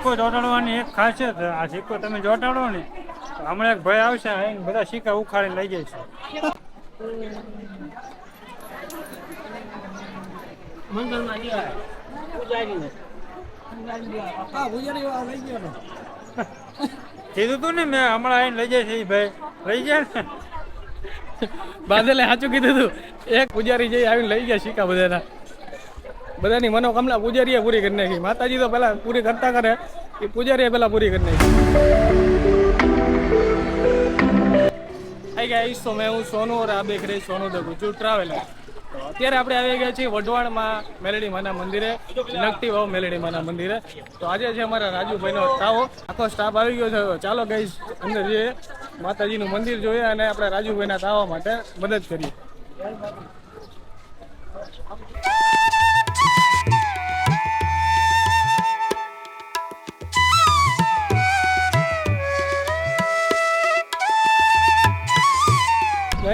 સિક્કો ચોંટાડવાની એક ખાસિયત છે. આ સિક્કો તમે ચોંટાડો ને હમણાં એક ભાઈ આવશે આઈને બધા સિક્કા ઉખાડીને લઈ જાય છે. કીધું તું ને મેં હમણાં આઈને લઈ જાય છે ભાઈ લઈ જાય ને? બાદલે સાચું કીધું તું. એક પૂજારી જઈ આવીને લઈ ગયા સિક્કા બધાના. બધાની મનોકામના પૂજારીએ પૂરી કરી નાખી. માતાજી તો પહેલાં પૂરી કરતા કરે, એ પૂજારીએ પહેલાં પૂરી કરી નાખી. હાઈ ગાઈસ તો મેં હું સોનું ઓર આ દેખ રહી સોનુ ધ ગુજુ ટ્રાવેલર. અત્યારે આપણે આવી ગયા છીએ વઢવાણમાં મેલડી માના મંદિરે નકટી વાવ મેલડી માના મંદિરે. તો આજે છે અમારા રાજુભાઈનો તાવો. આખો સ્ટાફ આવી ગયો છે. ચાલો ગઈ અંદર જઈએ. માતાજીનું મંદિર જોઈએ અને આપણા રાજુભાઈના તાવા માટે મદદ કરીએ.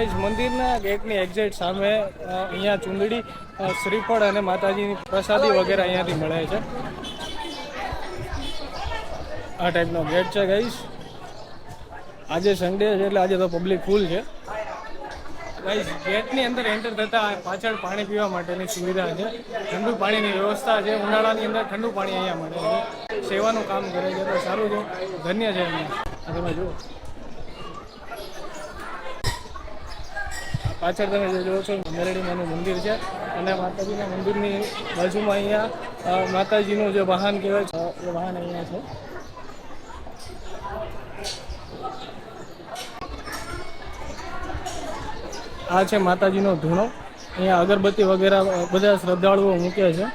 ગાઈઝ મંદિરના ગેટની એક્ઝેક્ટ સામે અહીંયા ચુંદડી શ્રીફળ અને માતાજીની પ્રસાદી વગેરે અહીંયાથી મળે છે. આ ટાઈપનો ગેટ છે ગાઈશ આજે સન્ડે છે એટલે આજે તો પબ્લિક ફૂલ છે. ગાઈઝ ગેટની અંદર એન્ટર થતાં પાછળ પાણી પીવા માટેની સુવિધા છે. ઠંડુ પાણીની વ્યવસ્થા છે. ઉનાળાની અંદર ઠંડુ પાણી અહીંયા મળે છે. સેવાનું કામ કરે છે. તો સારું છે. ધન્ય છે. એમને તમે જુઓ. પાછળ તમે જે જોવો છો મેરડીમાનું મંદિર છે. અને માતાજીના મંદિરની બાજુમાં અહીંયા માતાજીનું જે વાહન કહેવાય છે, એ વાહન અહીંયા છે. આ છે માતાજીનો ધૂણો. અહીંયા અગરબત્તી વગેરે બધા શ્રદ્ધાળુઓ મૂકે છે.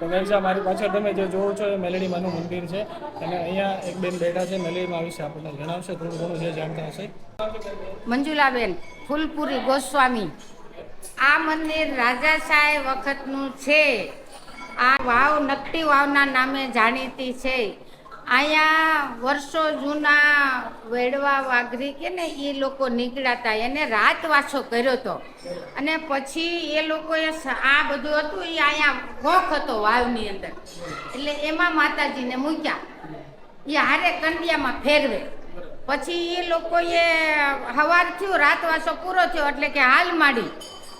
તો મારી પાછળ તમે જે જોવો છો એ મેલેડીમાનું મંદિર છે. અને અહીંયા એક બેન બેઠા છે, મેલેડીમાં વિશે આપણને જણાવશે, થોડું ઘણું જે જાણતા હશે. મંજુલાબેન, ફૂલપુરી ગોસ્વામી. આ મંદિર રાજાશાહી વખતનું છે. આ વાવ, નકટી વાવના નામે જાણીતી છે. અહીંયા વર્ષો જૂના વેડવા વાઘરી કે ને એ લોકો નીકળ્યા હતા એને રાતવાસો કર્યો હતો અને પછી એ લોકોએ આ બધું હતું, એ અહીંયા ગોખ હતો વાવની અંદર. એટલે એમાં માતાજીને મૂક્યા. એ હારે કંડિયામાં ફેરવે. પછી એ લોકોએ હવાર થયું રાતવાસો પૂરો થયો, એટલે કે હાલ માંડી.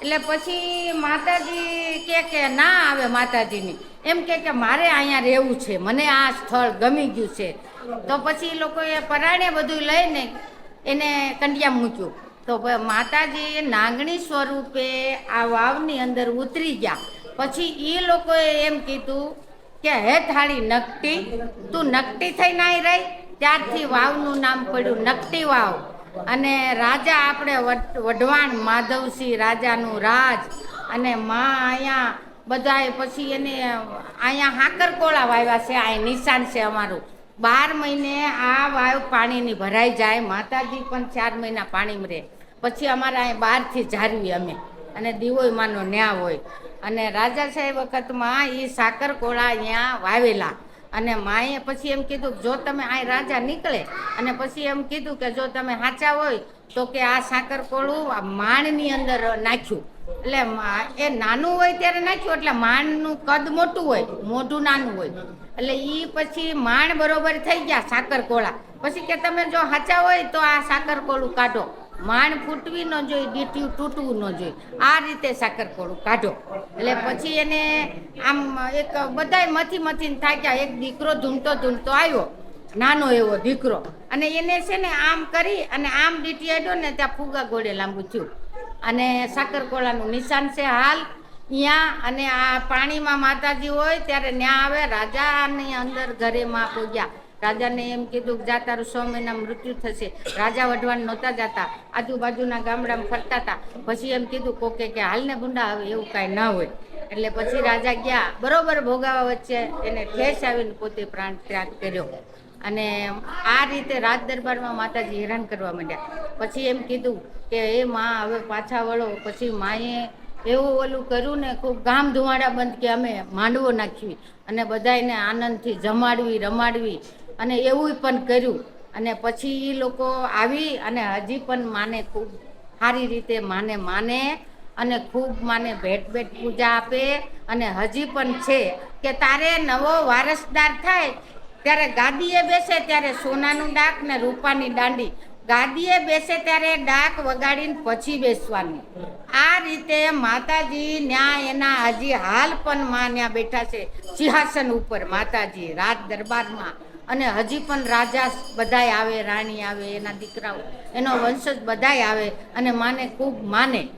એટલે પછી માતાજી કે કે ના આવે માતાજીની. એમ કે કે મારે અહીંયા રહેવું છે, મને આ સ્થળ ગમી ગયું છે. તો પછી લોકોએ પરાણે બધું લઈને એને કંડિયા મૂક્યું. તો માતાજી નાગણી સ્વરૂપે આ વાવની અંદર ઉતરી ગયા. પછી એ લોકોએ એમ કીધું કે, હે થાળી નકટી, તું નકટી થઈને આવી રહી. ત્યારથી વાવનું નામ પડ્યું નકટી વાવ. અને રાજા આપણે વઢવાણ માધવસિંહ રાજાનું રાજ અને માં અહીંયા બધાએ પછી એને અહીંયા હાકરકોળા વાવ્યા છે, આ નિશાન છે અમારું. બાર મહિને આ વાવ પાણીની ભરાઈ જાય, માતાજી પણ ચાર મહિના પાણીમાં રહે. પછી અમારે અહીં બહારથી જાળવી અમે. અને દીવોય માનો ન્યા હોય. અને રાજા સાહેબ વખતમાં એ સાકરકોળા અહીંયા વાવેલા. અને માએ પછી એમ કીધું જો તમે આ રાજા નીકળે અને પછી એમ કીધું કે જો તમે સાચા હોય તો કે આ સાકરકોળું આ માણની અંદર નાખ્યું. એટલે એ નાનું હોય ત્યારે નાખ્યું, એટલે માણનું કદ મોટું હોય, મોઢું નાનું હોય. એટલે એ પછી માણ બરોબર થઈ ગયા સાકરકોળા પછી કે તમે જો સાચા હોય તો આ સાકરકોળું કાઢો. માણ ફૂટવી ન જોઈએ ડીટ્યું તૂટવું ન જોઈએ આ રીતે સાકરકોળું કાઢો. એટલે પછી એને આમ એક બધાય મથી મથીને થાક્યા. એક દીકરો ધૂમતો ધૂમતો આવ્યો. નાનો એવો દીકરો. અને એને છે ને આમ કરી અને આમ ડીટી આડ્યો ને ત્યાં ફુગા ગોળે લાંબુ થયું. અને સાકરકોળાનું નિશાન છે હાલ. અહીંયા અને આ પાણીમાં માતાજી હોય ત્યારે ન્યા આવે. રાજાની અંદર ઘરેમાં પૂગ્યા. રાજાને એમ કીધું કે જા તારું સો મહિના મૃત્યુ થશે. રાજા વઢવાણ નહોતા જતા. આજુબાજુના ગામડામાં ફરતા હતા. પછી એમ કીધું કોકે કે હાલને ગુંડા આવે, એવું કાંઈ ના હોય. એટલે પછી રાજા ગયા. બરોબર ભોગાવા વચ્ચે એને ઠેસ આવીને પોતે પ્રાણ ત્યાગ કર્યો. અને આ રીતે રાજ દરબારમાં માતાજી હેરાન કરવા માંડ્યા. પછી એમ કીધું કે, એ માં, હવે પાછા વળો. પછી માએ એવું ઓલું કર્યું ને, ખૂબ ગામ ધુમાડા બંધ કે અમે માંડવો નાખવી અને બધાને આનંદથી જમાડવી, રમાડવી. અને એવું પણ કર્યું. અને પછી એ લોકો આવી અને હજી પણ માને ખૂબ સારી રીતે માને માને અને ખૂબ માને ભેટ ભેટ પૂજા આપે. અને હજી પણ છે કે તારે નવો વારસદાર થાય, ત્યારે ગાદીએ બેસે ત્યારે સોનાનું ડાક ને રૂપાની દાંડી. ગાદીએ બેસે ત્યારે ડાક વગાડીને પછી બેસવાનું. આ રીતે માતાજી ન્યા એના હજી હાલ પણ માં ત્યાં બેઠા છે સિંહાસન ઉપર. માતાજી રાજ દરબારમાં અને હજી પણ રાજા બધાય આવે, રાણી આવે, એના દીકરાઓ, એનો વંશજ બધાય આવે અને માને ખૂબ માને.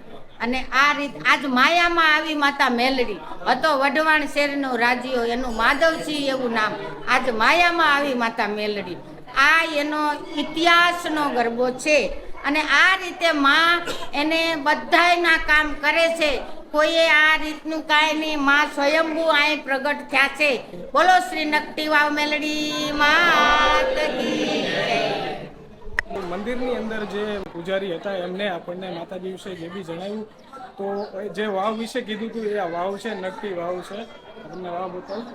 અને આ રીત, આજ માયામાં આવી માતા મેલડી, હતો વઢવાણ શેરનો રાજીઓ, એનું માધવસિંહ એવું નામ. આજ માયામાં આવી માતા મેલડી. આ એનો ઇતિહાસનો ગરબો છે. અને આ રીતે માં એને બધાયના કામ કરે છે. કોઈએ આ રીતનું કાંઈ નહીં, માં સ્વયંભૂ અહીં પ્રગટ થયા છે. બોલો શ્રી નકટી વાવ મેલડી માત મંદિરની અંદર જે પૂજારી હતા, એમને આપણને માતાજી વિશે જે બી જણાવ્યું, તો જે વાવ વિશે કીધું હતું, એ આ વાવ છે, નકટી વાવ છે. તમને વાવ બતાવું.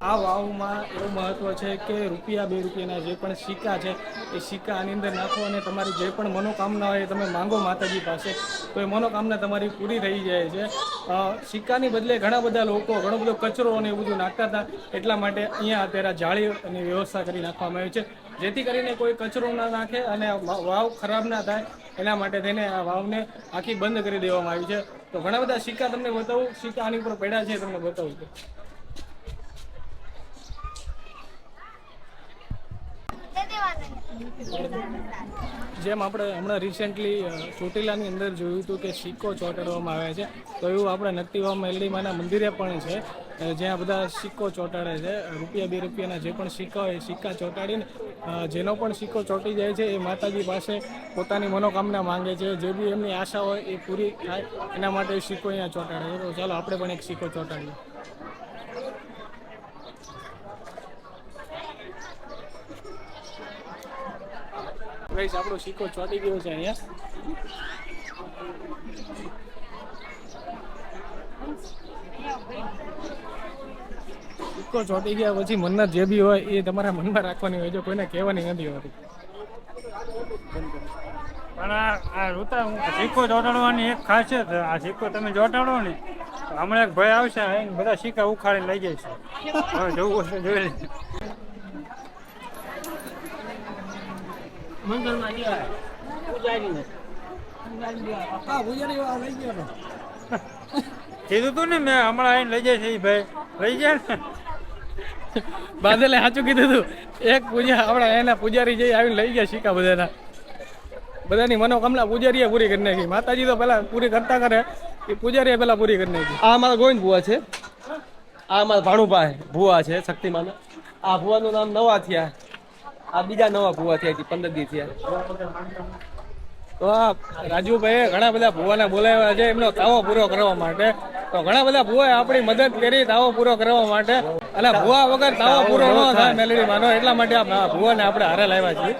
આ વાવમાં એવું મહત્વ છે કે રૂપિયા બે રૂપિયાના જે પણ સિક્કા છે એ સિક્કા આની અંદર નાખો અને તમારી જે પણ મનોકામના હોય તમે માંગો માતાજી પાસે, તો એ મનોકામના તમારી પૂરી થઈ જાય છે. સિક્કાની બદલે ઘણા બધા લોકો, ઘણો બધો કચરો અને એવું બધું નાખતા હતા, એટલા માટે અહીંયા અત્યારે જાળી જાળીની વ્યવસ્થા કરી નાખવામાં આવી છે. જેથી કરીને કોઈ કચરો ના નાખે અને વાવ ખરાબ ના થાય, એના માટે થઈને આ વાવને આખી બંધ કરી દેવામાં આવી છે. તો ઘણા બધા સિક્કા તમને બતાવું, સિક્કા આની ઉપર પડ્યા છે તમને બતાવું છું. જેમ આપણે હમણાં રિસેન્ટલી ચોટીલાની અંદર જોયું હતું કે સિક્કો ચોંટાડવામાં આવે છે, તો એવું આપણે નકટીવા મેલડીમાના મંદિરે પણ છે જ્યાં બધા સિક્કો ચોંટાડે છે, રૂપિયા બે રૂપિયાના જે પણ સિક્કા હોય એ સિક્કા ચોંટાડીને જેનો પણ સિક્કો ચોંટી જાય છે એ માતાજી પાસે પોતાની મનોકામના માંગે છે, જે બી એમની આશા હોય એ પૂરી થાય, એના માટે સિક્કો અહીંયા ચોંટાડે છે. તો ચાલો, આપણે પણ એક સિક્કો ચોંટાડીએ. ગાઈસ આપણો શીખો ચોંટી ગયો છે અહીંયા. સિક્કો ચોંટી ગયા પછી મન્નત જે બી હોય એ તમારા મનમાં રાખવાની હોય છે કોઈને કહેવાની નથી હોતી. પણ આ આ રૂતા હું સિક્કો ચોંટાડવાની એક ખાસિયત છે. આ સિક્કો તમે ચોંટાડો ને તો હમણાં એક ભાઈ આવશે બધા સિક્કા ઉખાડીને લઈ જાય છે. હવે જોવું હશે જોઈ લે પૂજારી કીધું તું ને મેં હમણાં આવીને લઈ જાય છે ભાઈ. લઈ જાય ને. બાદલે સાચું કીધું તું. એક પૂજા આપણા એના પૂજારી જઈ આવીને લઈ ગયા શીખા બધાના. બધાની મનોકામના પૂજારીએ પૂરી કરી નાખી. માતાજી તો પહેલાં પૂરી કરતા કરે. એ પૂજારીએ પહેલાં પૂરી કરી નાખી. આ અમારા ગોવિંદ ભુવા છે. આ અમારા ભાણુભાઈ ભુવા છે શક્તિમાના. આ ભુવાનું નામ નવા થયા. આ બીજા નવા ભુવા થયા છે, પંદર દી થયા. તો રાજુભાઈએ ઘણા બધા ભુવાને બોલાવ્યા છે, એમનો તાવો પૂરો કરવા માટે. તો ઘણા બધા ભુવાએ આપણી મદદ કરી, તાવો પૂરો કરવા માટે. અને ભુવા વગર તાવો પૂરો ન થાય, મેલેડી માનો, એટલા માટે આ ભુવાને આપણે હારે લાવ્યા છીએ.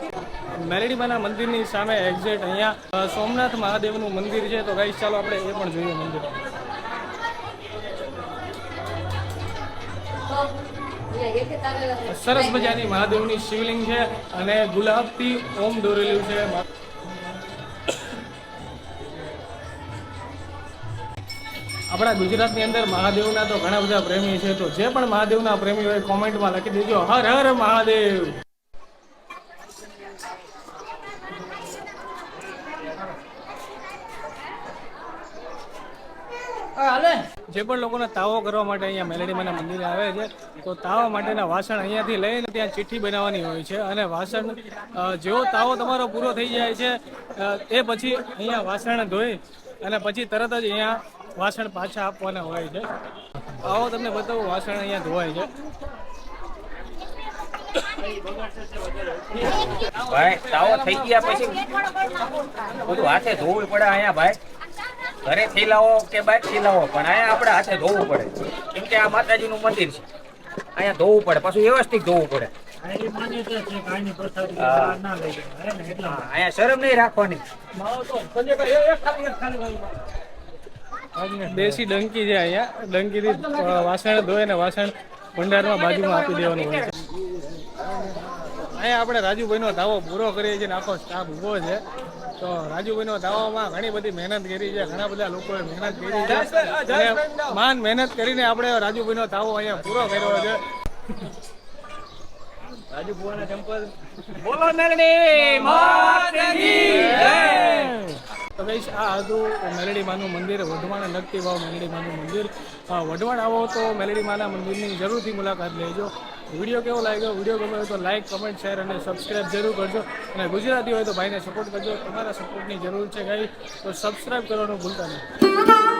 મેલેડી માના મંદિરની સામે એક્ઝેક્ટ અહીંયા. સોમનાથ મહાદેવનું મંદિર છે, તો ગાઈશ ચાલો આપણે એ પણ જોઈએ મંદિર. સરસ મજાની મહાદેવની શિવલિંગ છે અને ગુલાબથી ઓમ દોરેલું છે. આપણા ગુજરાતની અંદર મહાદેવના તો ઘણા બધા પ્રેમી છે, તો જે પણ મહાદેવના પ્રેમી હોય કોમેન્ટમાં લખી દેજો, હર હર મહાદેવ. જે પણ લોકોને તાવો કરવા માટે અહીંયા મેલેડીમાના મંદિરે આવે છે તો તાવા માટેના વાસણ અહીંયાથી લઈને ત્યાં ચિઠ્ઠી બનાવવાની હોય છે અને વાસણ જેવો તાવો તમારો પૂરો થઈ જાય છે એ પછી અહીંયા વાસણ ધોઈ અને પછી તરત જ અહીંયા વાસણ પાછા આપવાના હોય છે. આવો તમને બતાવું વાસણ અહીંયા ધોવાય છે. ભાઈ તાવો થઈ ગયા પછી. બધું હાથે ધોવું પડે અહીંયા ભાઈ. ઘરે થી લાવો કે બહારથી લાવો? પણ અહીંયા આપણે હાથે ધોવું પડે. કેમ કે આ માતાજીનું મંદિર છે. અહીંયા ધોવું પડે પાછું વ્યવસ્થિત ધોવું પડે. આ એ માન્યતા છે કે આની પ્રસાદી બહાર ના લઈ જવાય ને? એટલા હા, અહીંયા શરમ નહીં રાખવાની. દેશી ડંકી છે અહીંયા. ડંકીથી વાસણ ધોય ને વાસણ ભંડારમાં બાજુમાં આપી દેવાનું હોય છે. અહીંયા આપણે રાજુભાઈનો દાવો પૂરો કરીએ છીએ ને આખો સ્ટાફ ઊભો છે. તો રાજુભાઈનો દાવામાં ઘણી બધી મહેનત કરી છે ઘણા બધા લોકોએ મહેનત કરી છે. માન મહેનત કરીને આપણે રાજુભાઈનો દાવો અહીંયા પૂરો કર્યો છે. બોલો મેલડી માતની જય. તો ગઈશ આ હતું મેલડી માનું મંદિર વઢવાણ નગતી વાવ મેલડી માનું મંદિર વઢવાણ આવો તો મેલડી માના મંદિરની જરૂરથી મુલાકાત લેજો. વીડિયો કેવો લાગ્યો? વીડિયો ગમે હોય તો લાઈક કમેન્ટ શેર અને સબસ્ક્રાઈબ જરૂર કરજો. અને ગુજરાતી હોય તો ભાઈને સપોર્ટ કરજો. તમારા સપોર્ટની જરૂર છે ભાઈ તો સબસ્ક્રાઈબ કરવાનું ભૂલતા નહીં.